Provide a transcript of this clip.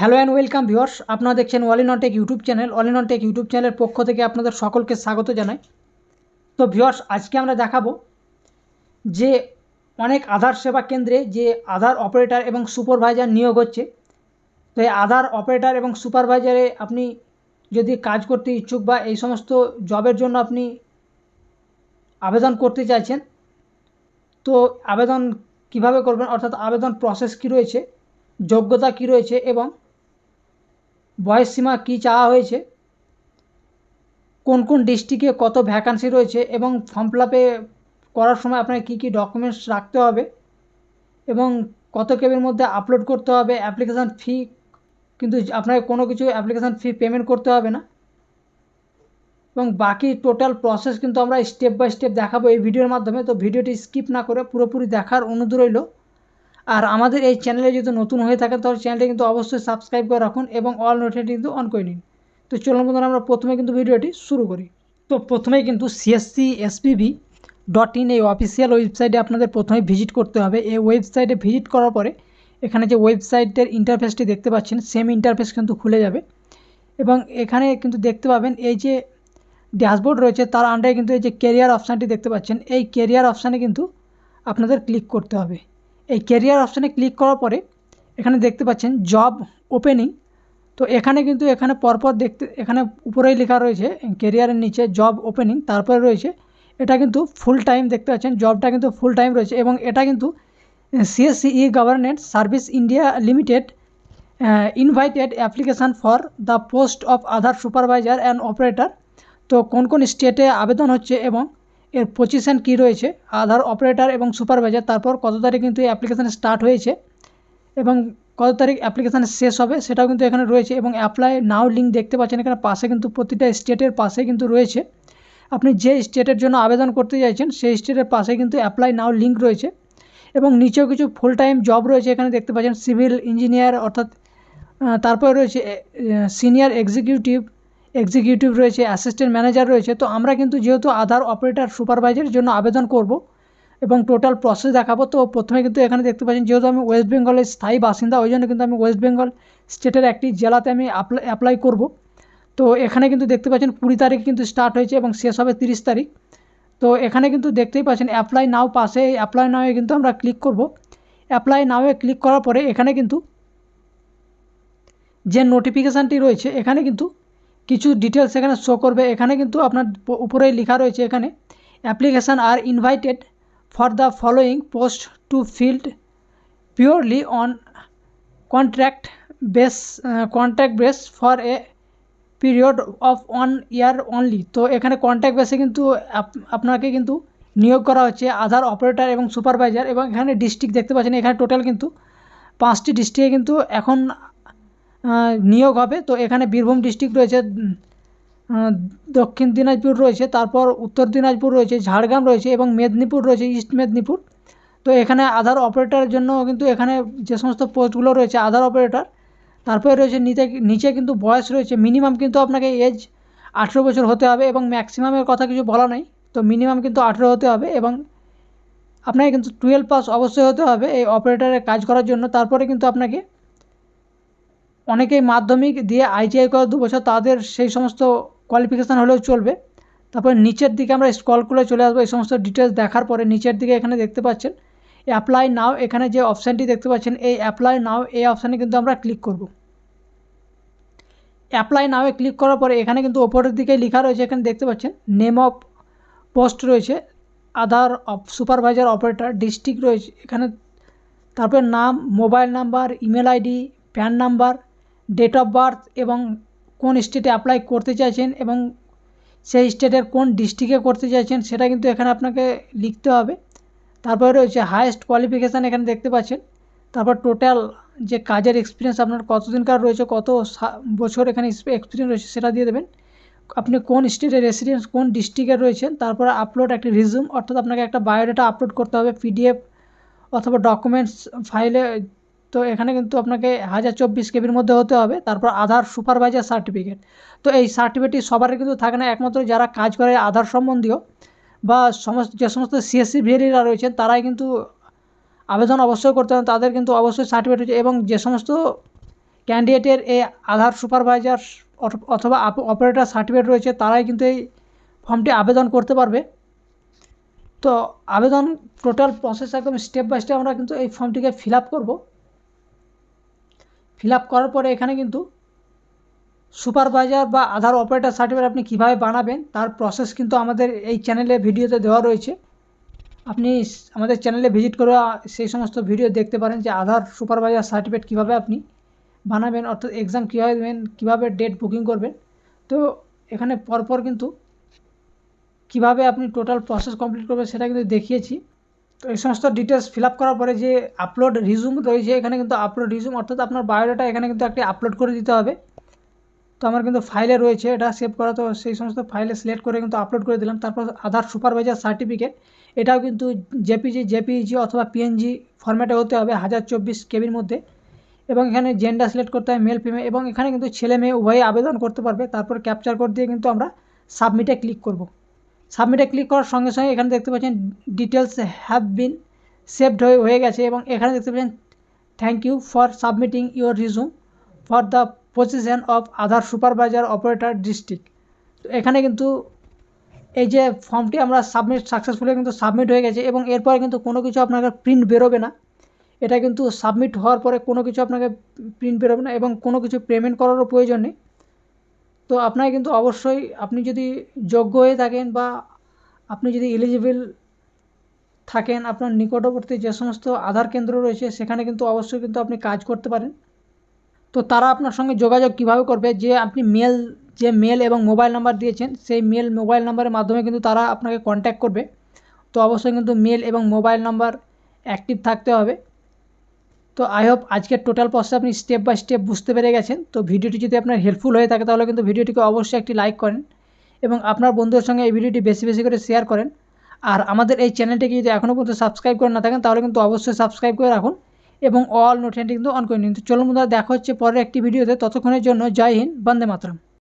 Hello and welcome viewers, আপনারা দেখছেন all in on tech YouTube channel. All in on tech YouTube চ্যানেলের পক্ষ থেকে আপনাদের সকলকে স্বাগত জানাই। তো ভিওর্স আজকে আমরা দেখাবো যে অনেক আধার সেবা কেন্দ্রে যে আধার অপারেটর এবং সুপারভাইজার নিয়োগ হচ্ছে। তো এই আধার অপারেটর এবং সুপারভাইজারে আপনি যদি কাজ করতে ইচ্ছুক বা এই সমস্ত জবের জন্য আপনি আবেদন করতে চাইছেন, তো আবেদন কীভাবে করবেন? অর্থাৎ আবেদন প্রসেস কী রয়েছে? যোগ্যতা কী রয়েছে? এবং বয়স সীমা কী চাওয়া হয়েছে? কোন কোন ডিস্ট্রিক্টে কত ভ্যাকান্সি রয়েছে? এবং ফর্ম ফিল আপে করার সময় আপনাকে কী কী ডকুমেন্টস রাখতে হবে? এবং কত কেবির মধ্যে আপলোড করতে হবে? অ্যাপ্লিকেশান ফি কিন্তু আপনাকে কোনো কিছু অ্যাপ্লিকেশান ফি পেমেন্ট করতে হবে না। এবং বাকি টোটাল প্রসেস কিন্তু আমরা স্টেপ বাই স্টেপ দেখাবো এই ভিডিওর মাধ্যমে। তো ভিডিওটি স্কিপ না করে পুরোপুরি দেখার অনুরোধ রইল। আর আমাদের এই চ্যানেলে যদি নতুন হয়ে থাকে তাহলে চ্যানেলটি কিন্তু অবশ্যই সাবস্ক্রাইব করে রাখুন এবং অল নোটিফিকেশন কিন্তু অন করে নিন। তো চলুন বন্ধুরা, আমরা প্রথমে কিন্তু ভিডিওটি শুরু করি। তো প্রথমেই কিন্তু সিএসসি এসপিভি ডট ইন এই অফিসিয়াল ওয়েবসাইটে আপনাদের প্রথমে ভিজিট করতে হবে। এই ওয়েবসাইটে ভিজিট করার পরে এখানে যে ওয়েবসাইটের ইন্টারফেসটি দেখতে পাচ্ছেন সেম ইন্টারফেস কিন্তু খুলে যাবে। এবং এখানে কিন্তু দেখতে পাবেন এই যে ড্যাশবোর্ড রয়েছে, তার আন্ডারে কিন্তু এই যে কেরিয়ার অপশানটি দেখতে পাচ্ছেন। এই কেরিয়ার অপশানে কিন্তু আপনাদের ক্লিক করতে হবে। এই কেরিয়ার অপশানে ক্লিক করার পরে এখানে দেখতে পাচ্ছেন জব ওপেনিং তো এখানে কিন্তু এখানে পরপর দেখতে, এখানে উপরেই লেখা রয়েছে কেরিয়ারের নিচে জব ওপেনিং তারপরে রয়েছে এটা কিন্তু ফুল টাইম দেখতে পাচ্ছেন জবটা কিন্তু ফুল টাইম রয়েছে এবং এটা কিন্তু CSC e governance service India limited invited application for the post of Aadhaar supervisor and operator তো কোন কোন স্টেটে আবেদন হচ্ছে এবং এর পজিশান কী রয়েছে? আধার অপারেটার এবং সুপারভাইজার তারপর কত তারিখ কিন্তু এই অ্যাপ্লিকেশান স্টার্ট হয়েছে এবং কত তারিখ অ্যাপ্লিকেশান শেষ হবে সেটাও কিন্তু এখানে রয়েছে এবং অ্যাপ্লাই নাও লিঙ্ক দেখতে পাচ্ছেন এখানে পাশে কিন্তু প্রতিটা স্টেটের পাশে কিন্তু রয়েছে। আপনি যে স্টেটের জন্য আবেদন করতে চাইছেন সেই স্টেটের পাশে কিন্তু অ্যাপ্লাই নাও লিঙ্ক রয়েছে এবং নিচেও কিছু ফুল টাইম জব রয়েছে এখানে দেখতে পাচ্ছেন। সিভিল ইঞ্জিনিয়ার অর্থাৎ তারপরে রয়েছে সিনিয়র এক্সিকিউটিভ এক্সিকিউটিভ রয়েছে অ্যাসিস্ট্যান্ট ম্যানেজার রয়েছে, তো আমরা কিন্তু যেহেতু আধার অপারেটর সুপারভাইজারের জন্য আবেদন করব এবং টোটাল প্রসেস দেখাবো। তো প্রথমে কিন্তু এখানে দেখতে পাচ্ছেন, যেহেতু আমি ওয়েস্ট বেঙ্গলের স্থায়ী বাসিন্দা, ওই জন্য কিন্তু আমি ওয়েস্ট বেঙ্গল স্টেটের একটি জেলাতে আমি অ্যাপ্লাই করব। তো এখানে কিন্তু দেখতে পাচ্ছেন, কুড়ি তারিখ কিন্তু স্টার্ট হয়েছে এবং শেষ হবে তিরিশ তারিখ। তো এখানে কিন্তু দেখতেই পাচ্ছেন অ্যাপ্লাই নাও পাশে অ্যাপ্লাই নাওয়ে কিন্তু আমরা ক্লিক করব। অ্যাপ্লাই নাওয়ে ক্লিক করার পরে এখানে কিন্তু যে নোটিফিকেশানটি রয়েছে, এখানে কিন্তু কিছু ডিটেলস এখানে শো করবে। এখানে কিন্তু আপনার উপরেই লেখা রয়েছে এখানে application are invited for the following post to field purely on contract base contract base for a period of one year only তো এখানে কন্ট্যাক্ট বেসে কিন্তু আপনাকে কিন্তু নিয়োগ করা হচ্ছে আধার অপারেটর এবং সুপারভাইজার এবং এখানে ডিস্ট্রিক্ট দেখতে পাচ্ছেন। এখানে টোটাল কিন্তু পাঁচটি ডিস্ট্রিক্টে কিন্তু এখন নিয়োগ হবে। তো এখানে বীরভূম ডিস্ট্রিক্ট রয়েছে দক্ষিণ দিনাজপুর রয়েছে, তারপর উত্তর দিনাজপুর রয়েছে, ঝাড়গ্রাম রয়েছে এবং মেদিনীপুর রয়েছে ইস্ট মেদিনীপুর। তো এখানে আধার অপারেটরের জন্য কিন্তু এখানে যে সমস্ত পোস্টগুলো রয়েছে আধার অপারেটর তারপরে রয়েছে নিচে নিচে কিন্তু বয়স রয়েছে মিনিমাম কিন্তু আপনাকে এজ আঠেরো বছর হতে হবে এবং ম্যাক্সিমামের কথা কিছু বলা নেই। তো মিনিমাম কিন্তু আঠেরো হতে হবে এবং আপনাকে কিন্তু টুয়েলভ পাস অবশ্যই হতে হবে এই অপারেটরের কাজ করার জন্য। তারপরে কিন্তু আপনাকে অনেকেই মাধ্যমিক দিয়ে আইটিআই করে দু বছর, তাদের সেই সমস্ত কোয়ালিফিকেশান হলেও চলবে। তারপরে নিচের দিকে আমরা স্ক্রল করে চলে আসব, এই সমস্ত ডিটেলস দেখার পরে নিচের দিকে এখানে দেখতে পাচ্ছেন অ্যাপ্লাই নাও এখানে যে অপশানটি দেখতে পাচ্ছেন, এই অ্যাপ্লাই নাও এই অপশানে কিন্তু আমরা ক্লিক করব। অ্যাপ্লাই নাওয়ে ক্লিক করার পরে এখানে কিন্তু ওপরের দিকে লেখা রয়েছে, এখানে দেখতে পাচ্ছেন নেম অফ পোস্ট রয়েছে আধার সুপারভাইজার অপারেটর ডিস্ট্রিক্ট রয়েছে, এখানে তারপরে নাম mobile number email ID PAN number date of birth এবং কোন স্টেটে অ্যাপ্লাই করতে চাইছেন এবং সেই স্টেটের কোন ডিস্ট্রিক্টে করতে চাইছেন সেটা কিন্তু এখানে আপনাকে লিখতে হবে। তারপরে রয়েছে হায়েস্ট কোয়ালিফিকেশান এখানে দেখতে পাচ্ছেন। তারপর টোটাল যে কাজের এক্সপিরিয়েন্স আপনার কতদিনকার রয়েছে, কত বছর এখানে এক্সপিরিয়েন্স রয়েছে সেটা দিয়ে দেবেন। আপনি কোন স্টেটের রেসিডেন্স কোন ডিস্ট্রিক্টে রয়েছেন, তারপর আপলোড একটি রিজুম অর্থাৎ আপনাকে একটা বায়োডাটা আপলোড করতে হবে পিডিএফ অথবা ডকুমেন্টস ফাইলে তো এখানে কিন্তু আপনাকে হাজার চব্বিশ কেবির মধ্যে হতে হবে। তারপর আধার সুপারভাইজার সার্টিফিকেট। তো এই সার্টিফিকেটটি সবারই কিন্তু থাকে না। একমাত্র যারা কাজ করে আধার সম্বন্ধীয় বা সমস্ত যে সমস্ত সিএসসি ভিএরিরা রয়েছেন, তারাই কিন্তু আবেদন অবশ্যই করতে হবে। তাদের কিন্তু অবশ্যই সার্টিফিকেট রয়েছে এবং যে সমস্ত ক্যান্ডিডেটের এই আধার সুপারভাইজার অথবা অপারেটর সার্টিফিকেট রয়েছে, তারাই কিন্তু এই ফর্মটি আবেদন করতে পারবে। তো আবেদন টোটাল প্রসেস একদম স্টেপ বাই স্টেপ আমরা কিন্তু এই ফর্মটিকে ফিল আপ করব। ফিল আপ করার পরে এখানে কিন্তু সুপারভাইজার বা আধার অপারেটার সার্টিফিকেট আপনি কীভাবে বানাবেন, তার প্রসেস কিন্তু আমাদের এই চ্যানেলে ভিডিওতে দেওয়া রয়েছে। আপনি আমাদের চ্যানেলে ভিজিট করে সেই সমস্ত ভিডিও দেখতে পারেন যে আধার সুপারভাইজার সার্টিফিকেট কীভাবে আপনি বানাবেন, অর্থাৎ এক্সাম কীভাবে দেবেন, কীভাবে ডেট বুকিং করবেন। তো এখানে পরপর কিন্তু কীভাবে আপনি টোটাল প্রসেস কমপ্লিট করবেন সেটা কিন্তু দেখিয়েছি। তো এই সমস্ত ডিটেলস ফিল আপ করার পরে যে আপলোড রিজুম রয়েছে, এখানে কিন্তু আপলোড রিজুম অর্থাৎ আপনার বায়োডাটা এখানে কিন্তু একটি আপলোড করে দিতে হবে। তো আমার কিন্তু ফাইলে রয়েছে, এটা সেভ করা, তো সেই সমস্ত ফাইলে সিলেক্ট করে কিন্তু আপলোড করে দিলাম। তারপর আধার সুপারভাইজার সার্টিফিকেট এটাও কিন্তু জেপিজি জেপিজি অথবা পিএনজি ফরম্যাটে হতে হবে, হাজার চব্বিশ কেবির মধ্যে। এবং এখানে জেন্ডার সিলেক্ট করতে হবে মেল ফিমেল এবং এখানে কিন্তু ছেলে, মেয়ে উভয়ে আবেদন করতে পারবে। তারপর ক্যাপচার কোড দিয়ে কিন্তু আমরা সাবমিটে ক্লিক করব। সাবমিটে ক্লিক করার সঙ্গে সঙ্গে এখানে দেখতে পাচ্ছেন ডিটেলস হ্যাভ বিন সেভড হয়ে হয়ে গেছে এবং এখানে দেখতে পাচ্ছেন thank you for submitting your resume for the position of Aadhaar supervisor operator district তো এখানে কিন্তু এই যে ফর্মটি আমরা সাবমিট সাকসেসফুলি কিন্তু সাবমিট হয়ে গেছে এবং এরপরে কিন্তু কোনো কিছু আপনাকে প্রিন্ট বেরোবে না। এটা কিন্তু সাবমিট হওয়ার পরে কোনো কিছু আপনাকে প্রিন্ট বেরোবে না এবং কোনো কিছু পেমেন্ট করারও প্রয়োজন নেই। তো আপনাকে কিন্তু অবশ্যই আপনি যদি যোগ্য হয়ে থাকেন বা আপনি যদি এলিজিবল থাকেন আপনার নিকটবর্তী যে সমস্ত আধার কেন্দ্র রয়েছে, সেখানে কিন্তু অবশ্যই কিন্তু আপনি কাজ করতে পারেন। তো তারা আপনার সঙ্গে যোগাযোগ কীভাবে করবে? যে আপনি মেল যে মেল এবং মোবাইল নাম্বার দিয়েছেন, সেই মেল মোবাইল নাম্বারের মাধ্যমে কিন্তু তারা আপনাকে কন্ট্যাক্ট করবে। তো অবশ্যই কিন্তু মেল এবং মোবাইল নাম্বার অ্যাক্টিভ থাকতে হবে। তো আই হোপ আজকের টোটাল প্রসেস আপনি স্টেপ বাই স্টেপ বুঝতে পেরে গেছেন। তো ভিডিওটি যদি আপনার হেল্পফুল হয়ে থাকে, তাহলে কিন্তু ভিডিওটিকে অবশ্যই একটি লাইক করেন এবং আপনার বন্ধুদের সঙ্গে এই ভিডিওটি বেশি বেশি করে শেয়ার করেন। আর আমাদের এই চ্যানেলটিকে যদি এখনও পর্যন্ত সাবস্ক্রাইব করে না থাকেন, তাহলে কিন্তু অবশ্যই সাবস্ক্রাইব করে রাখুন এবং অল নোটিফিকেশন কিন্তু অন করে নিন। তো চলুন বন্ধুরা, দেখা হচ্ছে পরের একটি ভিডিওতে ততক্ষণের জন্য জয় হিন্দ, বন্দে মাতরম।